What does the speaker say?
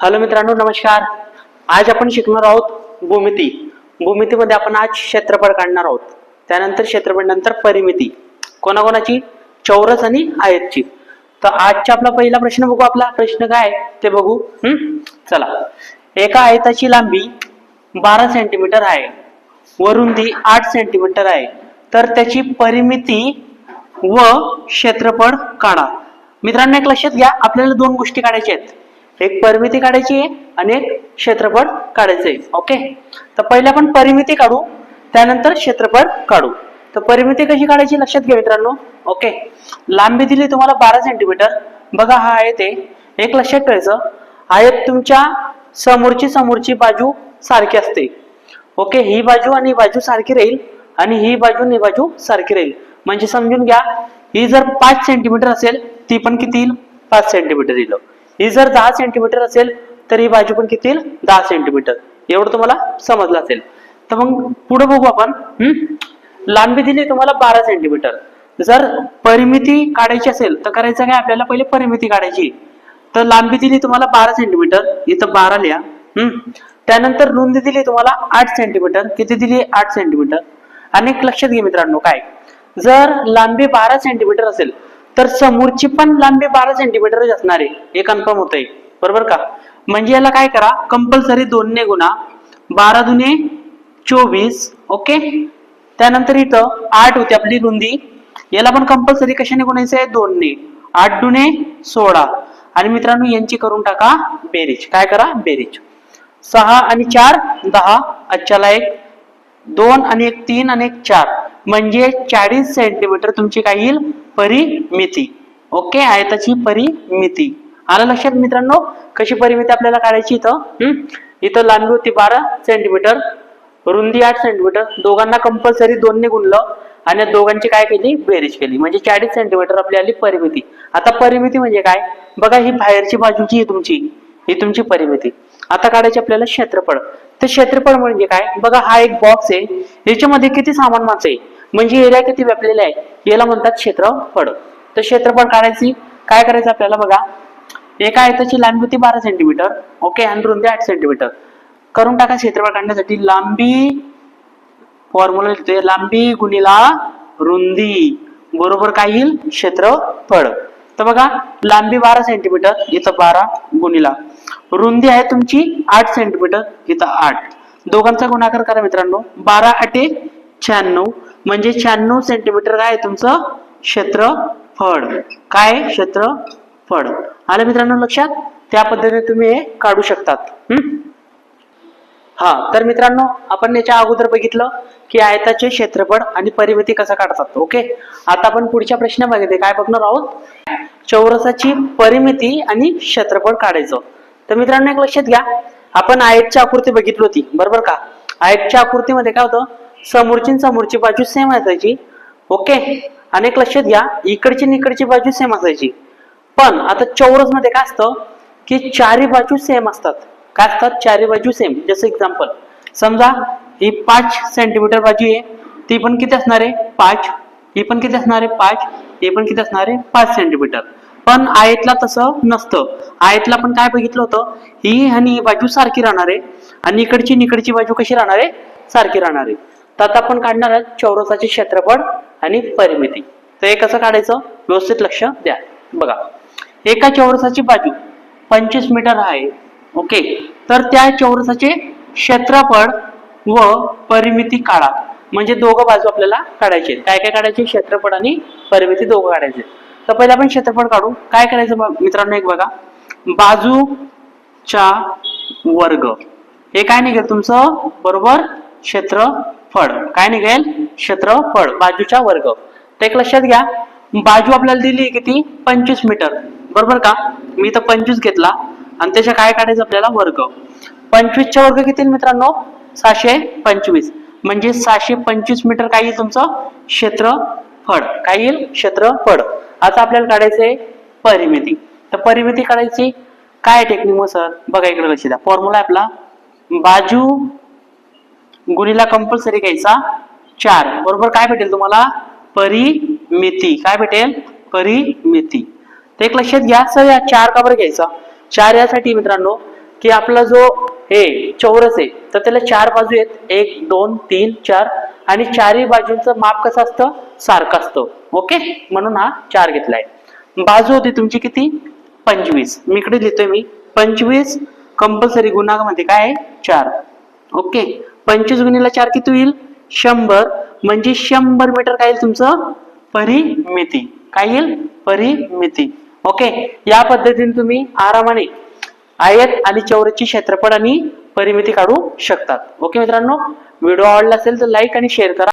Hello मित्रांनो नमस्कार. आज आपण शिकणार आहोत भूमिती. भूमितीमध्ये आपण आज क्षेत्रफळ काढणार आहोत. त्यानंतर क्षेत्रफळ नंतर परिमिती. कोणाकोणाची? चौरस आणि आयतची. तर आजचा आपला पहिला प्रश्न बघू आपला. प्रश्न काय? आहे ते बघू. हम्म चला. एका आयताची लांबी बारा सेंटीमीटर आहे. व रुंदी आठ सेंटीमीटर आहे. तर त्याची परिमिती व क्षेत्रफळ काढा. मित्रांनो एक लक्षात घ्या. आपल्याला दोन गोष्टी काढायच्या आहेत. एक परिमिती काढायची आहे आणि एक क्षेत्रफळ काढायचं आहे. ओके? तर पहिले आपण परिमिती काढू त्यानंतर क्षेत्रफळ काढू. तर परिमिती कशी काढायची लक्षात घ्या मित्रांनो. ओके? लांबी दिली तुम्हाला बारा सेंटीमीटर बघा हा आयत आहे एक लक्षात ठेवायचं. आयत तुमच्या समोरची समोरची बाजू सारखी असते. ओके? ही बाजू आणि बाजू सारखी राहील आणि ही बाजू आणि बाजू सारखी राहील. म्हणजे समजून घ्या ही जर पाच सेंटीमीटर असेल ती पण किती येईल? पाच सेंटीमीटर येईल. ही जर दहा सेंटीमीटर असेल तर ही बाजू पण किती येईल? दहा सेंटीमीटर एवढं तुम्हाला समजलं असेल. तर मग पुढे बघू आपण. हम्म? लांबी दिली तुम्हाला बारा सेंटीमीटर जर परिमिती काढायची असेल तर करायचं काय? आपल्याला पहिले परिमिती काढायची. तर लांबी दिली तुम्हाला बारा सेंटीमीटर इथं बारा लिहा. हम्म? त्यानंतर रुंदी दिली तुम्हाला आठ सेंटीमीटर किती दिली? आठ सेंटीमीटर आणि लक्षात घे मित्रांनो काय? जर लांबी बारा सेंटीमीटर असेल तर समोरची पण लांबी बारा सेंटीमीटरच असणार आहे. हे कन्फर्म होत आहे बरोबर का? म्हणजे याला काय करा? कंपल्सरी दोनने गुणा बारा दुने चोवीस ओके? त्यानंतर इथं आठ होती आपली रुंदी. याला पण कंपल्सरी कशाने गुणायचं आहे? दोनने. आठ दुने सोळा. आणि मित्रांनो यांची करून टाका बेरीज. काय करा? बेरीज. सहा आणि चार दहा. अच्छाला एक दोन आणि एक तीन आणि एक चार. म्हणजे चाळीस सेंटीमीटर तुमची काय येईल? परिमिती. ओके? आयताची परिमिती. आलं लक्षात मित्रांनो? कशी परिमिती आपल्याला काढायची इथं? इथं लांबी होती बारा सेंटीमीटर रुंदी आठ सेंटीमीटर दोघांना कंपल्सरी दोनने गुणलं आणि दोघांची काय केली? बेरीज केली. म्हणजे चाळीस सेंटीमीटर आपली आली परिमिती. आता परिमिती म्हणजे काय? बघा ही बाहेरची बाजूची ही तुमची. ही तुमची परिमिती. आता काढायची आपल्याला क्षेत्रफळ. तर क्षेत्रफळ म्हणजे काय? बघा हा एक बॉक्स आहे. याच्यामध्ये किती सामान माच आहे? म्हणजे एरिया किती व्यापलेला आहे? याला म्हणतात क्षेत्रफळ. तर क्षेत्रफळ काढायची काय करायचं आपल्याला बघा? एका आयताची लांबी होती बारा सेंटीमीटर ओके आणि रुंदी आठ सेंटीमीटर करून टाका क्षेत्रफळ काढण्यासाठी. लांबी फॉर्म्युला लिहितोय. लांबी गुणिला रुंदी. बरोबर काय येईल? क्षेत्रफळ. तर बघा लांबी बारा सेंटीमीटर इथं बारा गुणिला. रुंदी आहे तुमची आठ सेंटीमीटर इथं आठ. दोघांचा गुणाकार करा मित्रांनो. बारा आठे शहाण्णव. म्हणजे शहाण्णव सेंटीमीटर काय आहे तुमचं? क्षेत्रफळ. काय क्षेत्रफळ. आलं मित्रांनो लक्षात? त्या पद्धतीने तुम्ही हे काढू शकतात. हा? तर मित्रांनो आपण याच्या अगोदर बघितलं की आयताचे क्षेत्रफळ आणि परिमिती कसं काढतात. ओके? आता आपण पुढच्या प्रश्नामध्ये काय बघणार आहोत? चौरसाची परिमिती आणि क्षेत्रफळ काढायचं. तर मित्रांनो एक लक्षात घ्या. आपण आयतची आकृती बघितली होती. बरोबर का? आयतच्या आकृतीमध्ये काय होतं? समोरची आणि समोरची बाजू सेम असायची. ओके आणि एक लक्षात घ्या इकडची इकडची बाजू सेम असायची. पण आता चौरसमध्ये काय असतं की चारी बाजू सेम असतात. काय असतात? चारी बाजू सेम जसं एक्झाम्पल समजा ही पाच सेंटीमीटर बाजू आहे ती पण किती असणार आहे? पाच. ही पण किती असणार आहे? पाच. ही पण किती असणार आहे? पाच सेंटीमीटर पण आयतला तसं नसतं. आयतला पण काय बघितलं होतं? ही आणि ही बाजू सारखी राहणार आहे. आणि इकडची निकडची बाजू कशी राहणार आहे? सारखी राहणार आहे. तर आता आपण काढणार आहोत चौरसाचे क्षेत्रफळ आणि परिमिती. तर हे कसं काढायचं? व्यवस्थित लक्ष द्या. बघा एका चौरसाची बाजू पंचवीस मीटर आहे ओके? तर त्या चौरसाचे क्षेत्रफळ व परिमिती काढा. म्हणजे दोघं बाजू आपल्याला काढायचे काय काय काढायचे? क्षेत्रफळ आणि परिमिती दोघं काढायचे तर पहिले आपण क्षेत्रफळ काढू. काय करायचं मित्रांनो एक बघा. बाजूच्या वर्ग. हे काय निघेल तुमचं? बरोबर क्षेत्र फळ. काय निघेल? क्षेत्रफळ बाजूचा वर्ग. तर एक लक्षात घ्या. बाजू आपल्याला दिली किती? पंचवीस मीटर. बरोबर का? मी तर पंचवीस घेतला. आणि त्याच्या काय काढायचं आपल्याला? वर्ग. पंचवीसच्या वर्ग किती मित्रांनो? सहाशे पंचवीस. म्हणजे सहाशे पंचवीस मीटर काय येईल तुमचं? क्षेत्रफळ. काय येईल? क्षेत्रफळ. आता आपल्याला काढायचंय परिमिती. तर परिमिती काढायची काय टेक्निक मग सर बघा इकडे लक्ष द्या. फॉर्म्युला आपला. बाजू गुणीला कंपल्सरी घ्यायचा. चार. बरोबर काय भेटेल तुम्हाला? परिमिती. काय भेटेल? परिमिती. तर एक लक्षात घ्या सर या चार का बरं घ्यायचा? चार यासाठी मित्रांनो की आपला जो हे चौरस आहे तर त्याला चार बाजू आहेत. एक दोन तीन चार. आणि चारही बाजूंचं माप कसं असतं? सारखं असतं. ओके? म्हणून हा चार घेतलाय. बाजू होती तुमची किती? पंचवीस. मी इकडे लिहितोय मी. पंचवीस कंपल्सरी गुणामध्ये काय आहे? चार. ओके. पंचवीस गुणीला चार किती होईल? शंभर. म्हणजे शंभर मीटर काय येईल तुमचं? परिमिती. काय येईल? परिमिती. ओके. या पद्धतीने तुम्ही आरामाने आयत आणि चौरसची क्षेत्रफळ आणि परिमिती काढू शकतात. ओके मित्रांनो? व्हिडिओ आवडला असेल तर लाईक आणि शेअर करा.